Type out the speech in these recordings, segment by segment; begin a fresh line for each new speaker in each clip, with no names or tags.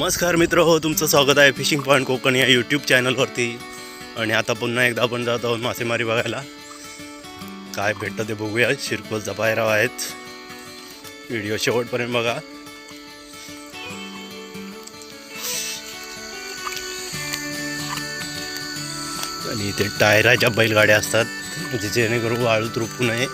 नमस्कार मित्र हो तुमचं स्वागत आहे फिशिंग पॉईंट कोकण या यूट्यूब चॅनलवरती आणि आता पुन्हा एकदा आपण जात आहोत मासेमारी बघायला. काय भेटतं ते बघूया शिरकोलचा पायराव आहेत. व्हिडिओ शेवटपर्यंत बघा. आणि इथे टायराच्या बैलगाड्या असतात म्हणजे जेणेकरून वाळू रुपू नये.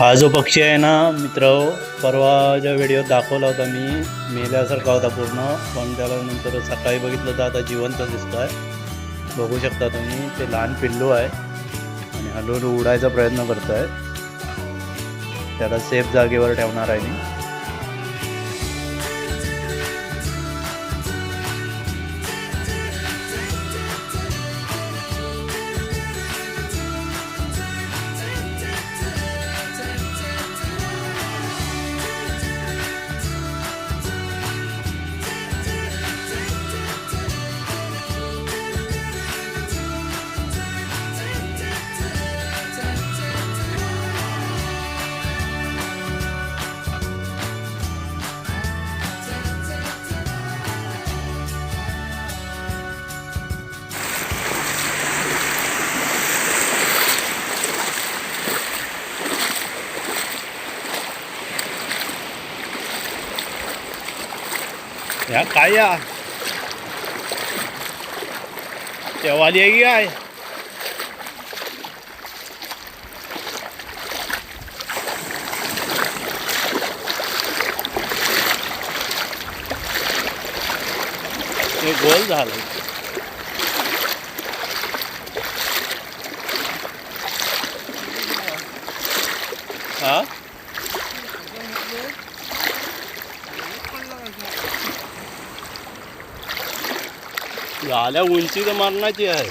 हा जो पक्षी आहे ना मित्र परवा ज्या व्हिडिओत दाखवला होता मी मेल्यासारखा होता पूर्ण. पण त्याला नंतर सकाळी बघितलं तर आता जिवंत दिसतो आहे बघू शकता तुम्ही ते लहान पिल्लू आहे. आणि हळूहळू उडायचा प्रयत्न करत आहे त्याला सेफ जागेवर ठेवणार आहे मी. या काय या तेवाली आहे की काय हे गोल झालं हा झाल्या उंची तर मरणाची आहे.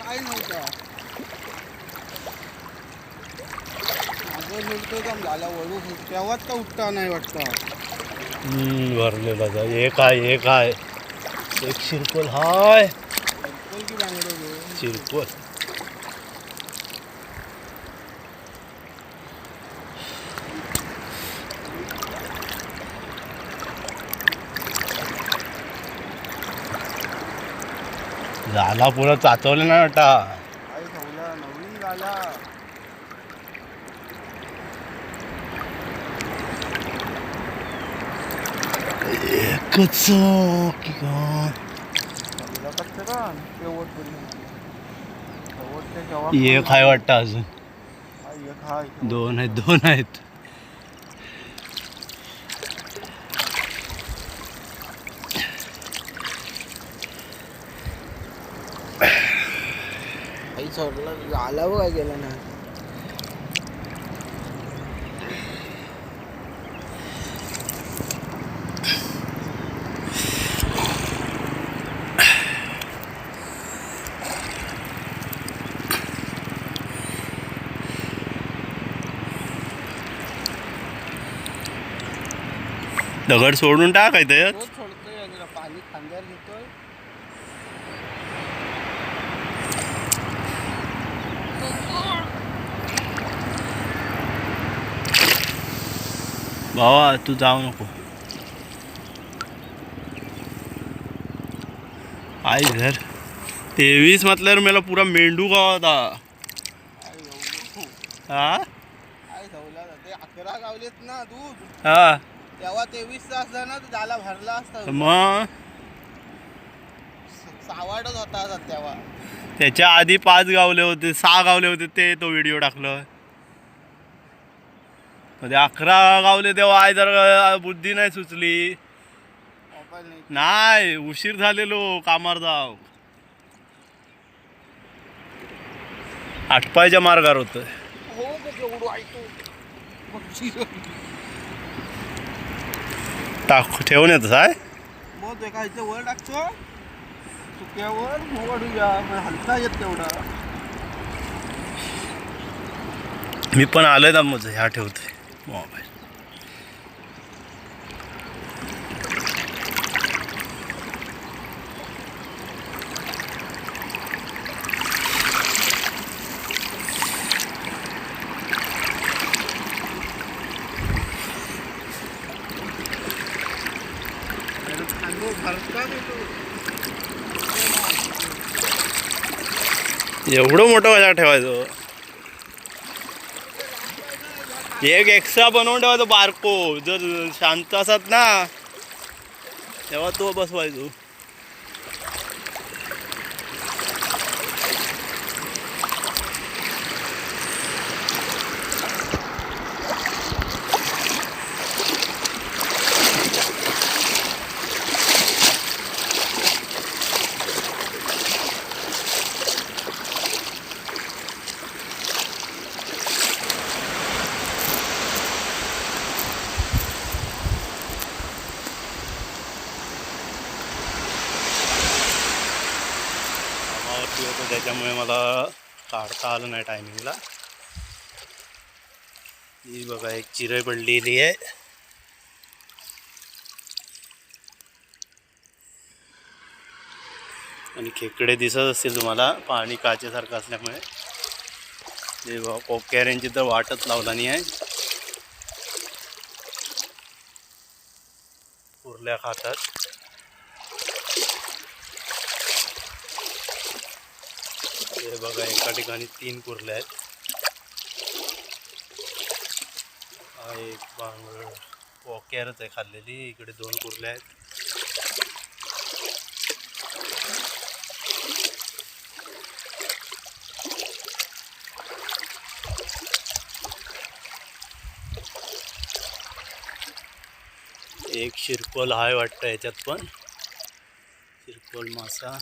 काय नव्हता झाला वळू तेव्हाच का उठता नाही वाटतं?
भरलेला जा. एक आहे एक आहे एक शिरकोल हाय.
बोल की बांगडो
शिरकोल. झाला पुरा चाचवलं ना वाटा
नवीन झाला
एकच एक आहे वाटतं अजून. दोन आहेत दोन आहेत.
झाला बघ काय गेला ना
दगड सोडून टाक आहे त्याच्यात
रोज सोडतोय आणि जरा पाणी खांद्यावर घेतोय
भावा तू जाऊ नको. आई घर. तेवीस म्हटल्यावर मला पुरा मेंढू गाव होता हा?
ते अकरा गावलेत ना दूध.
हा.
तेव्हा तेवीस तास ना तर झाला भरला असता.
मग?
सावाडच होता तेव्हा.
त्याच्या आधी पाच गावले होते सहा गावले होते ते तो व्हिडिओ टाकलं. मध्ये अकरा गावले तेव्हा आई जर बुद्धी नाही सुचली.
नाही.
उशीर झालेलो कामार जाव. आटपायच्या मार्गावर होतं
हो
टाक ठेवून येतोस आहे
मग ते काय वर टाकतो? सुक्यावर हलका येत तेवढा.
मी पण आलोय ना मग ह्या ठेवतोय. मोबाईल
तांदूळ भरता देतो
एवढं मोठं कशा ठेवायचं एक एक्स्ट्रा बनवून ठेवायचं बारको. जर शांत असत ना तेव्हा तो बसवायचो कामावरती होतो त्याच्यामुळे मला काढता आलं नाही टायमिंगला ही बघा एक चिरई पडलेली आहे. आणि खेकडे दिसत असतील तुम्हाला पाणी काचेसारखं असल्यामुळे. हे बघा तर वाटच लावला नाही आहे. उरल्या खातात हे बघा एका ठिकाणी तीन कुर्ल्या आहेत. हा एक बांगड पोक्यारच आहे खाल्लेली. इकडे दोन कुर्ल्या आहेत. एक शिरकोल हाय वाटतं याच्यात पण. शिरकोल मासा.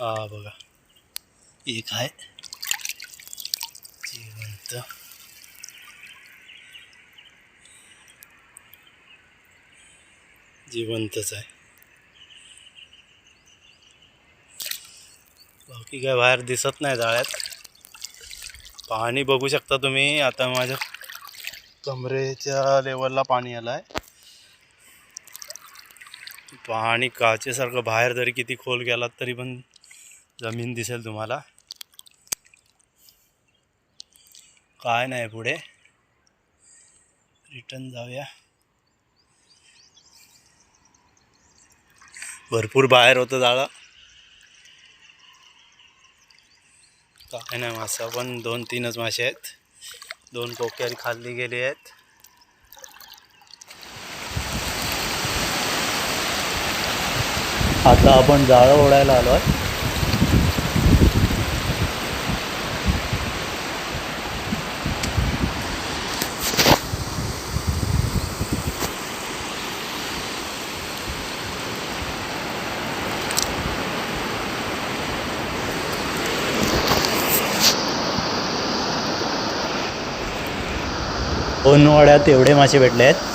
हा बघा. एक आहे. जिवंत जिवंतच आहे. बाकी काय बाहेर दिसत नाही जाळ्यात. पाणी बघू शकता तुम्ही. आता माझ्या कमरेच्या लेवलला पाणी आलं आहे पाणी काचेसारखं बाहेर जरी किती खोल गेलात तरी पण जमीन दिसेल तुम्हाला. काय नाही पुढे. रिटर्न जाऊया. भरपूर बाहेर होतं जाळं काय नाही मासा पण दोन तीनच मासे आहेत. दोन कोक्यारी खाल्ली गेली आहेत. आता आपण जाळं ओढायला आलो आहे दोन वाड्यात एवढे मासे भेटले आहेत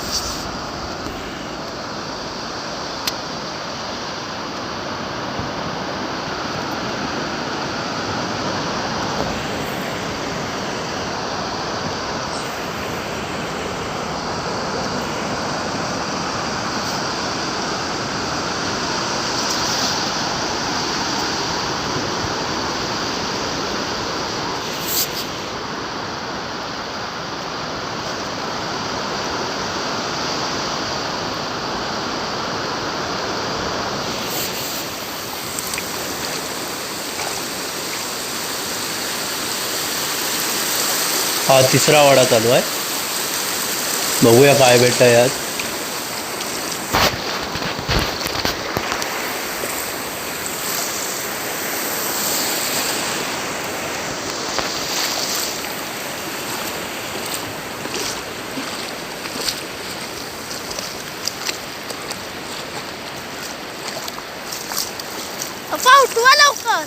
हा तिसरा वाडा चालू आहे. बघूया काय भेटतं यात
पप्पा उठवा लवकर.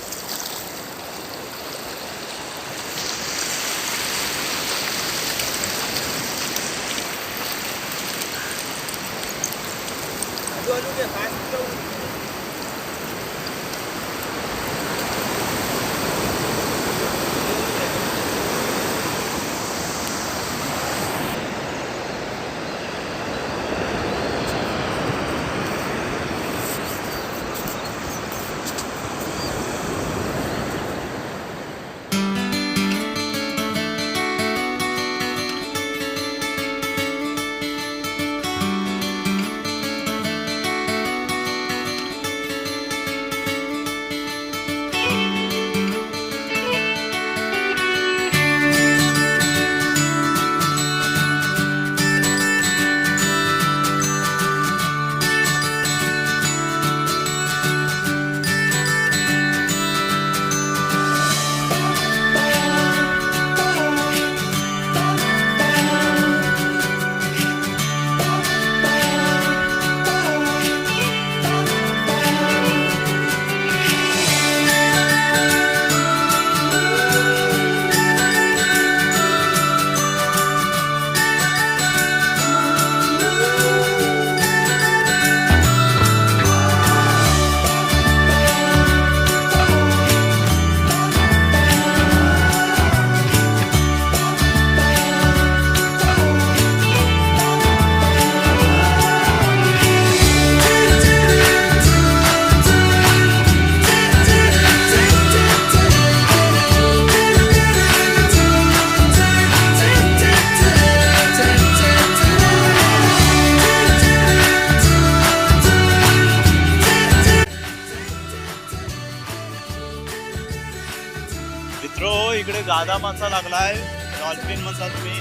साधा मासा लागलाय डॉल्फिन म्हणता तुम्ही.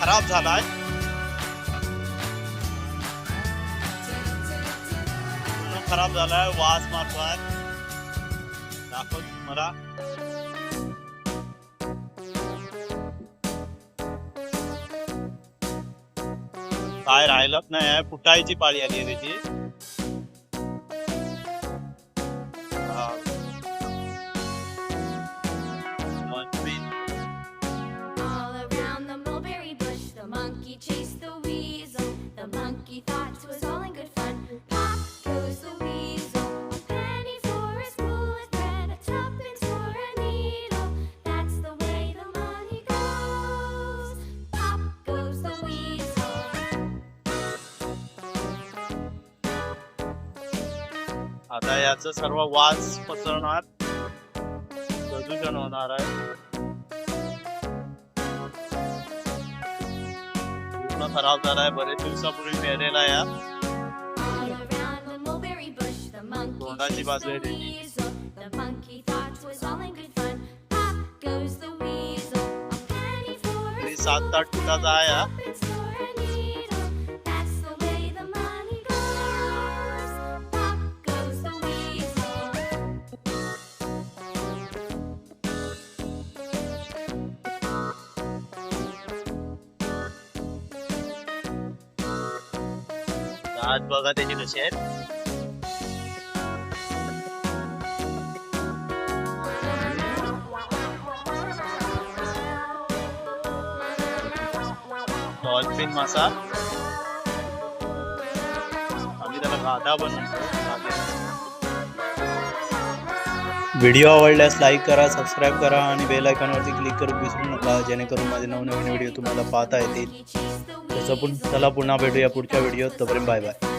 खराब झालाय. पूर्ण खराब झालाय वास मारतोय. दाखव मला काय राहिलंच नाही आहे फुटायची पाळी आली आहे त्याची. आता याचं सर्व वास पसरणार प्रदूषण होणार आहे पूर्ण खराब झालाय बरेच दिवसापूर्वी पेरलेला या तोंडाची बाजू आहे त्याची.
weasel. The monkey
आज बघा त्याची कशी आहेत. डॉल्फिन मासा. आम्ही त्याला गादा बनवतो व्हिडिओ आवडल्यास लाईक करा सबस्क्राईब करा आणि बेल आयकॉनवरती क्लिक करून विसरू नका जेणेकरून माझे नवनवीन व्हिडिओ तुम्हाला पाहता येतील. त्याचं पण चला पुन्हा भेटूया पुढच्या व्हिडिओत. तोपर्यंत बाय बाय.